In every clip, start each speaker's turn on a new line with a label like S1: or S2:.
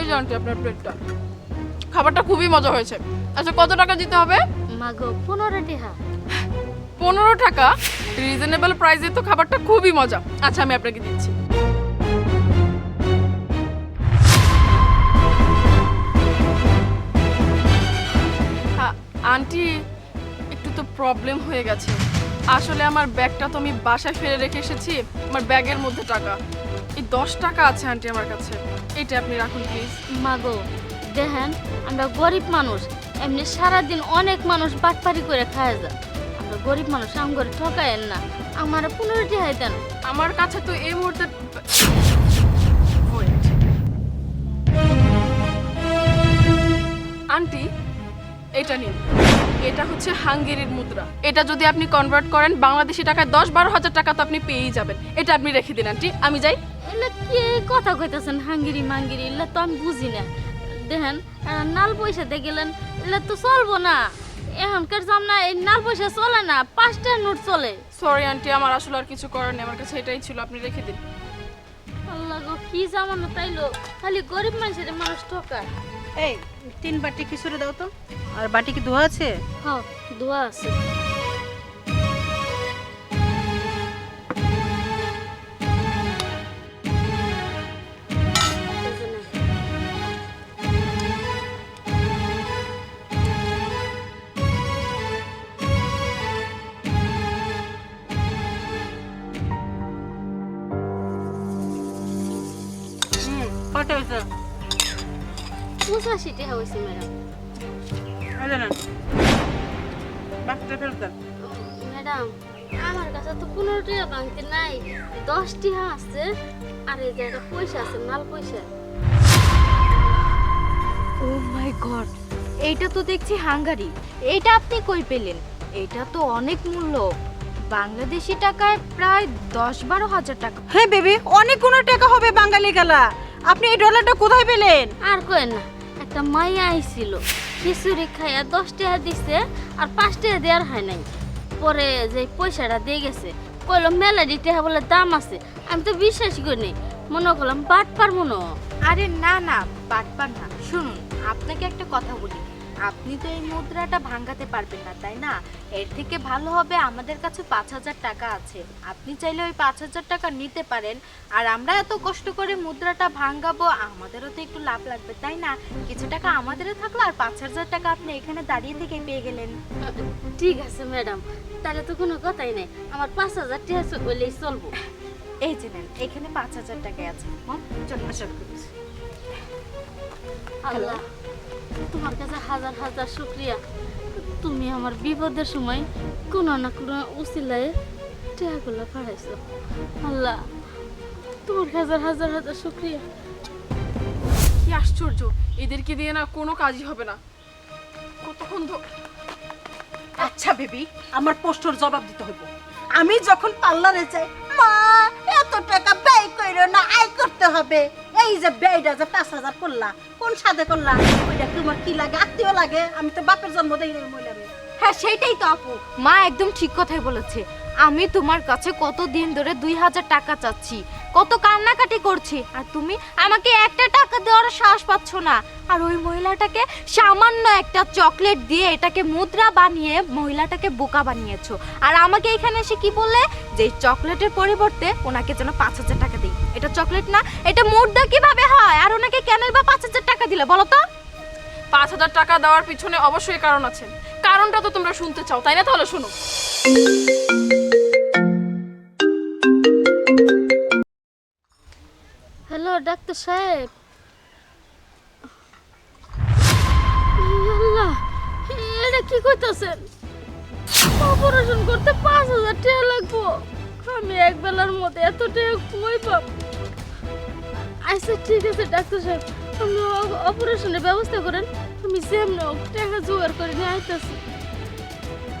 S1: এই যে আপনার প্লেটটা খাবারটা খুবই মজা হয়েছে। আচ্ছা কত টাকা দিতে হবে?
S2: মাগো পনেরো টিহা।
S1: পনেরো টাকা? রিজনেবল প্রাইসে তো খাবারটা খুবই মজা। আচ্ছা আমি আপনাকে দিচ্ছি। আন্টি একটু তো প্রবলেম হয়ে গেছে। আসলে আমার ব্যাগটা তো আমি বাসায় ফেলে রেখে এসেছি আমার ব্যাগের মধ্যে টাকা। দশ টাকা আছে আন্টি আমার কাছে। এটা আপনি রাখুন প্লিজ
S2: মাগো দেখেন আমরা গরিব মানুষ। এমনি সারাদিন অনেক মানুষ বাটপারি করে খায় যা। আমরা গরিব মানুষ আম করে ঠকায়েন না। আমার পনেরো টিহাই দেন
S1: আমার কাছে তো এই মুহূর্তে আন্টি এটা নিন। এটা হচ্ছে হাঙ্গেরির মুদ্রা। এটা যদি আপনি কনভার্ট করেন বাংলাদেশি টাকায় দশ বারো হাজার টাকা তো আপনি পেয়েই যাবেন। এটা আপনি রেখে দিন আন্টি। আমি যাই।
S2: কি কথা কইতাছেন হাঙ্গেরি মাঙ্গিরি? এলে তো আমি বুঝি না। দেখেন নাল পয়সা দিয়ে গেলেন এলে তো চলবো না। এখনকার জামনা এই নাল পয়সা চলে না পাঁচটা নোট চলে।
S1: সরি আন্টি আমার আসলে আর কিছু করার নেই। আমার কাছে এটাই ছিল আপনি রেখে দিন।
S2: আল্লাহ গো কি জামানো তাইলো? খালি গরিব মানুষের মানুষ ঠকায়।
S3: এই তিন বাটি খিচুড়ি দাও তো। আর বাটি কি ধোয়া আছে?
S2: হ্যাঁ দোয়া আছে।
S3: হুম কত হয়েছে?
S2: পঁচাশি টাকা হয়েছে ম্যাডাম।
S3: বাকিটা ফেরত দেন।
S2: ম্যাডাম আমার কাছে তো পনেরো টাকা ভাঙতে নাই দশ টাকা আছে আর এই পয়সা আছে মাল পয়সা।
S4: ও মাই গড এইটা তো দেখছি হাঙ্গারি। এইটা আপনি কই পেলেন? এটা তো অনেক মূল্য। বাংলাদেশি টাকায় প্রায় দশ বারো হাজার টাকা।
S3: হ্যাঁ বেবি অনেকগুলো টাকা হবে বাঙালি গালা। আপনি এই ডলারটা কোথায় পেলেন?
S2: আর কয় না একটা মাইয়া আইছিল। খিচুড়ি খাইয়া দশ টাকা দিছে আর পাঁচ টাকা দেওয়ার হয় নাই। পরে যে পয়সাটা দিয়ে গেছে, কইলো মেলাডি টাকা বলে দাম আছে। আমি তো বিশ্বাস করি নি মনে করলাম বাট পার মনে
S4: আরে না না বাট পার না। শুনুন, আপনাকে একটা কথা বলি। আপনি তো এই মুদ্রাটা ভাঙাতে পারবেন না তাই না? এর থেকে ভালো হবে আমাদের কাছে পাঁচ হাজার টাকা আছে। আপনি চাইলে ওই পাঁচ হাজার টাকা নিতে পারেন। আর আমরা এত কষ্ট করে মুদ্রাটা ভাঙাবো আমাদেরও তো একটু লাভ লাগবে তাই না? কিছু টাকা আমাদেরও থাকল আর পাঁচ হাজার টাকা আপনি এখানে দাঁড়িয়ে থেকে পেয়ে গেলেন।
S2: ঠিক আছে ম্যাডাম। তাহলে তো কোনো কথাই নাই। আমার পাঁচ হাজার টাকা হইলেই চলবো।
S4: এই যে নেন এখানে পাঁচ হাজার টাকায় আছে। মম চল আসো
S2: আল্লাহ। তোমার কাছে হাজার হাজার শুক্রিয়া। তুমি আমার বিপদের সময় কোনো না কোনো উচিলায় টাকাগুলো পাঠাইছো। আল্লাহ, তোমার কাছে হাজার হাজার শুক্রিয়া।
S1: কি আশ্চর্য, এদেরকে দিয়ে না কোনো কাজই হবে না। কতক্ষণ
S3: আচ্ছা বেবি, আমার পোস্টর জবাব দিতে হবে আমি যখন পার্লারে যাই মা, এত টাকা করতে হবে। এই যে ব্যয়টা যে পাঁচ হাজার করলা, কোন সাথে করলা? ওইটা তোমার কি লাগে? আত্মীয় লাগে? আমি তো বাপের জন্ম দেই
S4: হ্যাঁ সেটাই তো আপু। মা একদম ঠিক কথাই বলেছে। আমি তোমার কাছে কতদিন ধরে দুই হাজার টাকা চাচ্ছি? কত কান্নাকাটি করছি। আর তুমি আমাকে একটা টাকা দেওয়ার সাহস পাচ্ছ না। আর ওই মহিলাটাকে সামান্য একটা চকলেট দিয়ে এটাকে মুদ্রা বানিয়ে মহিলাটাকে বোকা বানিয়েছো। আর আমাকে এখানে এসে কি বললে? যে চকলেটের পরিবর্তে ওনাকে যেন পাঁচ হাজার টাকা দিই। এটা চকলেট না, এটা মুদ্রা কীভাবে হয়? আর ওনাকে কেনই বা পাঁচ হাজার টাকা দিলে, বলো তো?
S1: পাঁচ হাজার টাকা দেওয়ার পিছনে অবশ্যই কারণ আছে। কারণটা তো তোমরা শুনতে চাও, তাই না? তাহলে শোনো।
S2: ডাক্তার সাহেব এটা কি করতেছেন অপারেশন করতে পাঁচ হাজার টাকা লাগবো। আমি এক বেলার মধ্যে এত টাকা কই পাব আচ্ছা ঠিক আছে, ডাক্তার সাহেব, আপনি অপারেশনের ব্যবস্থা করেন। আমি যেমন টাকা জোগাড় করে নিয়ে আইতাছি।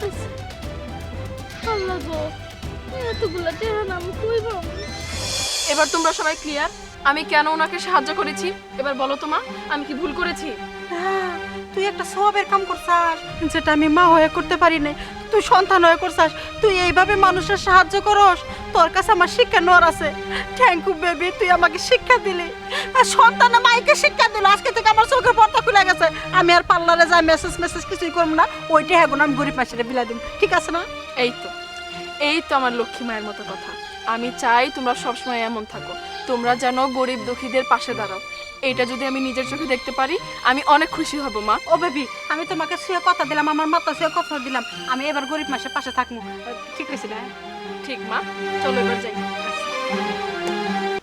S2: আচ্ছা। আল্লাহ এতগুলো টাকা আমি কই পাবো
S1: এবার তোমরা সবাই ক্লিয়ার আমি কেন ওনাকে সাহায্য করেছি? এবার বলো তোমা আমি কি ভুল করেছি?
S3: তুই একটা সবের কাম করছাস যেটা আমি মা হয়ে করতে পারি নাই। তুই সন্তান হয়ে করছাস তুই এইভাবে মানুষের সাহায্য করস? তোর কাছে আমার শিক্ষা নেওয়ার আছে। থ্যাংক ইউ বেবি তুই আমাকে শিক্ষা দিলি। আর সন্তানে মাইকে শিক্ষা দিল। আজকে থেকে আমার চোখের পর্দা খুলে গেছে। আমি আর পার্লারে যাই মেসেজ মেসেজ কিছুই করব না। ওইটা এখন আমি গরিব মাসিরে বিলাই দিব। ঠিক আছে না
S1: এই তো এই তো আমার লক্ষ্মী মায়ের মতো কথা। আমি চাই তোমরা সবসময় এমন থাকো। তোমরা যেন গরিব দুঃখীদের পাশে দাঁড়াও। এটা যদি আমি নিজের চোখে দেখতে পারি আমি অনেক খুশি হব মা।
S3: ও বেবি আমি তোমাকে শুয়ে কথা দিলাম আমার মাতা শুয়ে কথা দিলাম। আমি এবার গরিব মাসের পাশে থাকব। ঠিক আছে না
S1: ঠিক মা। চলো এবার যাই।